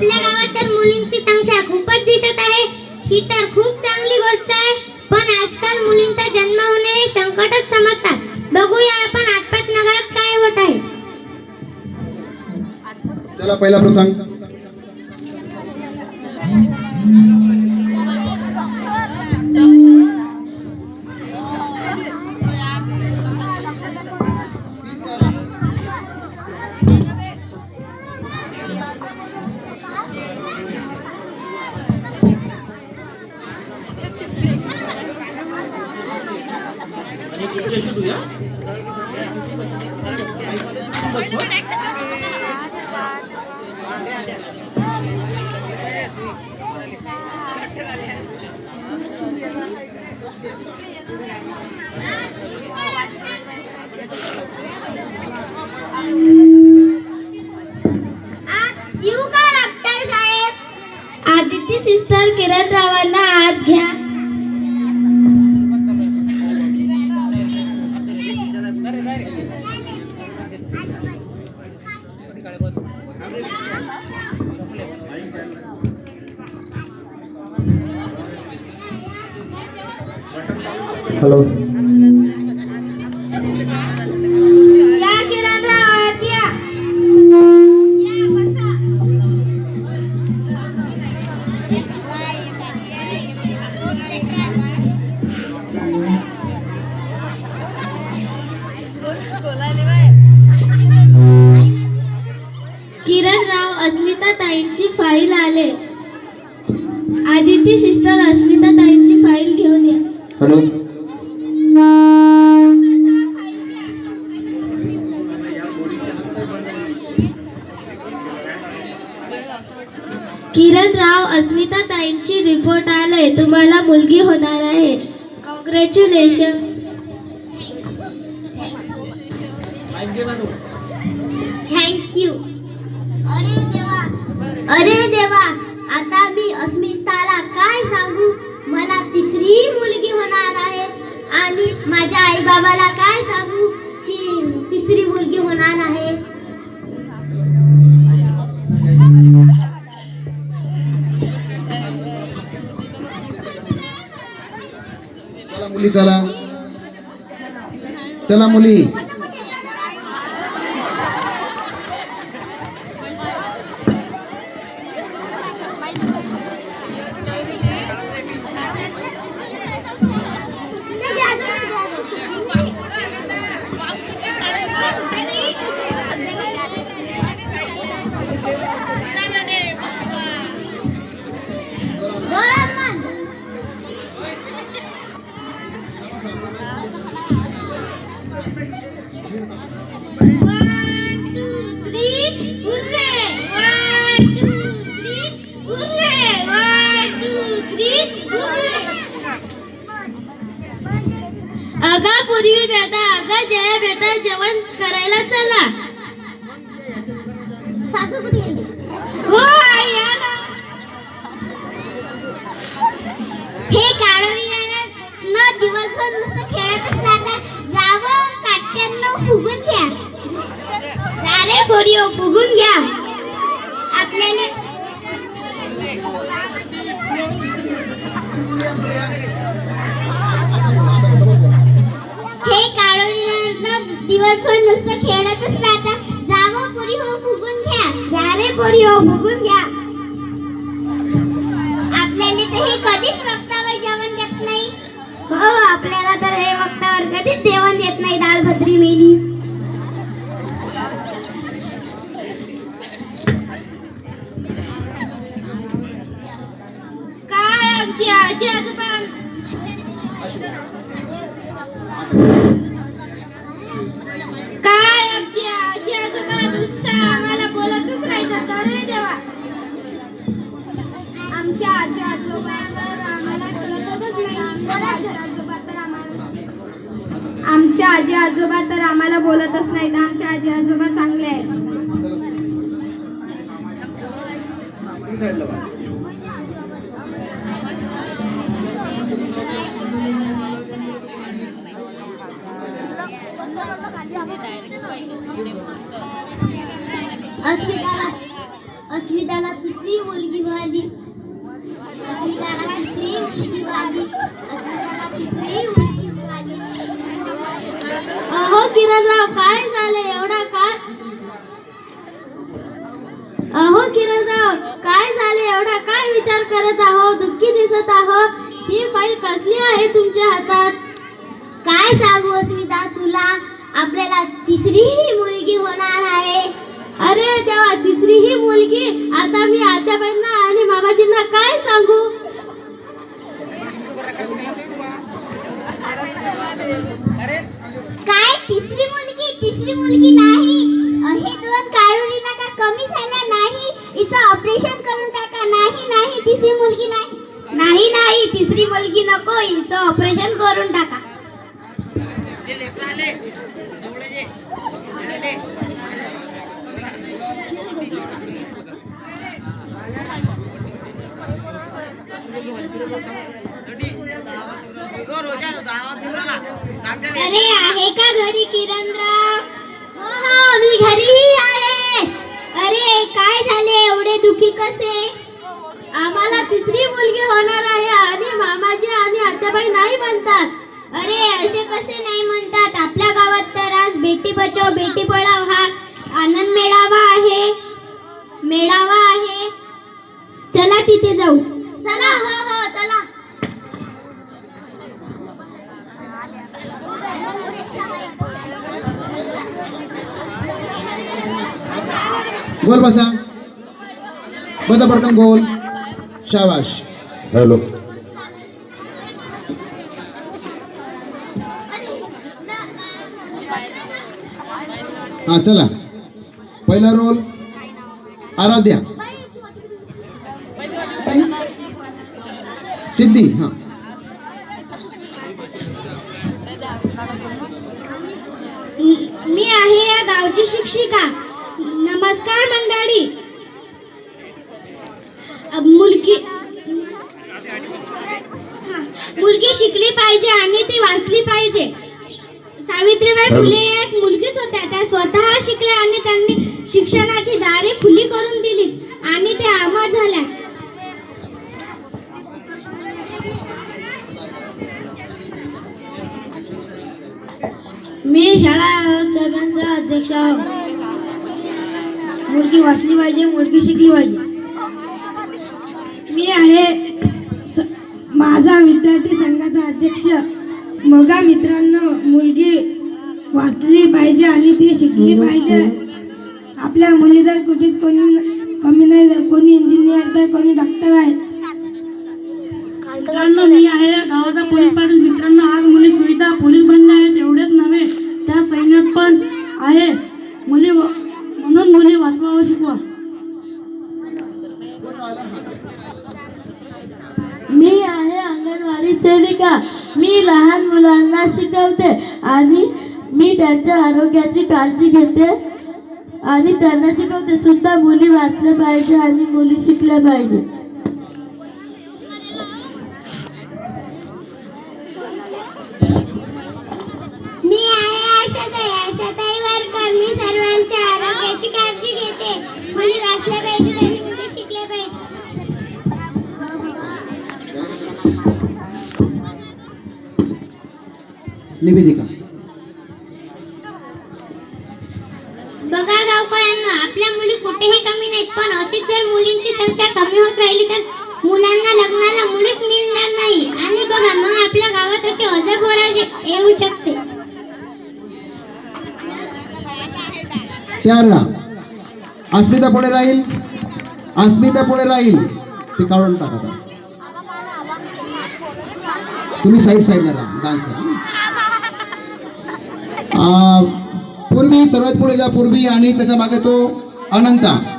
आपल्या गावात तर मुलींची संख्या खूपच दिसत आहे. ही तर खूप चांगली गोष्ट आहे. पण आजकाल मुलींचा जन्म होणे हे संकटच समजतात. बघूया आपण आटपाट नगरात काय होत आहे. चला पहिला प्रसंग. నీకు हॅलो. या किरण राव आत या या बसा. किरण राव अस्मिता ताईंची फाईल आले. आदिती सिस्टर अस्मिता ताईंची फाईल घेऊन या. हॅलो. आले तुम्हाला मुलगी होणार आहे. कॉंग्रॅच्युलेशन थँक्यू अरे देवा. अरे देवा. आता मी अस्मिताला काय सांगू? मला तिसरी मुलगी होणार आहे. आणि माझ्या आई बाबाला काय सांगू? की तिसरी मुलगी होणार आहे. चला मुली चला चला मुली अगा बेटा जेवण करायला चला. सासू कुठे गेली? हो आई हे काढून न दिवसभर नुसतं खेळत राहता जावं काट्यांना फुगून घ्या. जा रे पोरिओ फुगून घ्या. आपल्याला पोरी हो फुगून घ्या. जा रे पोरी हो फुगून घ्या. आपल्याला तर हे कधीच वक्तावर जेवण देत नाही. हो आपल्याला तर हे वक्तावर कधीच जेवण देत नाही दाल भद्री मेली. काय आमची आजी नुसतं आम्हाला बोलतच राहायचं. अरे देवा. आमच्या आजी आजोबा तर आम्हाला बोलतच आमच्या आजी आजोबा तर आम्हाला आमच्या आजी आजोबा तर आम्हाला बोलतच नाहीत. आमच्या आजी आजोबा चांगले आहेत. अस्मिताला अस्मिताला दुसरी मुलगी झाली अस्मिताला तिसरी मुलगी झाली अस्मिताला तिसरी मुलगी झाली अहो किरणराव काय झालं? एवढा काय अहो किरणराव काय झाले? एवढा काय विचार करत आहो? दुःखी दिसत आहो? ही फाईल कसली आहे तुमच्या हातात? काय सांगू अस्मिता? तुला आपल्याला तिसरी मुलगी होणार आहे. अरे देवा तिसरी ही मुलगी आता मी आत्याबाईंना आणि मामाजींना काय सांगू? काय? तिसरी मुलगी तिसरी मुलगी नाही. हे दोन काढून नका कमी झाला नाही. हिचं ऑपरेशन करून टाका. नाही नाही तिसरी मुलगी नाही. नाही नाही तिसरी मुलगी नको. हिचं ऑपरेशन करून टाका. अरे आहे का घरी किरणराव? हो हो मी घरीही आहे. अरे काय झाले? एवढे दुखी कसे? आम्हाला तिसरी मुलगी होणार आहे आणि मामाजी आणि आत्याबाई नाही म्हणतात. अरे असे कसे नाही म्हणतात? आपल्या गावात तर आज बेटी बचाव बेटी पढाव हा आनंद मेळावा आहे. मेळावा आहे. चला तिथे जाऊ. चला हो हो चला. गोल बसा. बसा पडकन गोल. शाबाश. हॅलो. हा चला. पहिला रोल आराध्या. सिद्धी हा. मी आहे या गावची शिक्षिका. नमस्कार मंडळी. अब मुलगी मुलगी शिकली पाहिजे आणि ती वाचली पाहिजे. सावित्रीबाई फुले एक मुलगीच होत्या. त्या स्वतः शिकल्या आणि त्यांनी शिक्षणाची दारे खुली करून दिली आणि त्या अमर झाल्या मी शाळा व्यवस्थापनचा अध्यक्ष. मुलगी वाचली पाहिजे मुलगी शिकली पाहिजे. मी आहे माझा विद्यार्थी संघाचा अध्यक्ष. मगा मित्रांनो मुलगी वाचली पाहिजे आणि ती शिकली पाहिजे. आपल्या मुली तर कुठेच कोणी कमी नाही कोणी सेविका मी लहान मुलांना शिकवते आणि मी त्यांच्या आरोग्याची काळजी घेते आणि त्यांना शिकवते. सुद्धा मुली वाचल्या पाहिजे आणि मुली शिकल्या पाहिजे. मी आहे आशाताई. आशाताई वारकर मी सर्वांच्या आरोग्याची काळजी घेते. मुली वाचल्या पाहिजे निवेदिका. बघा गावकऱ्यांना आपल्या मुली कुठेही कमी नाहीत पण अशीच जर मुलींची संख्या कमी होत राहिली तर मुलांना लग्नाला मुलीच मिळणार नाही. आणि बघा मग आपल्या गावात असे अजबोरा येऊ शकते. तयार राहा अस्मिता पुढे राहील. अस्मिता पुढे राहील. ते काढून टाका. तुम्ही साईड साईडला राहा. डान्स करा. पूर्वी सर्वात पुढे जा पूर्वी आणि त्याच्यामागे तो अनंता.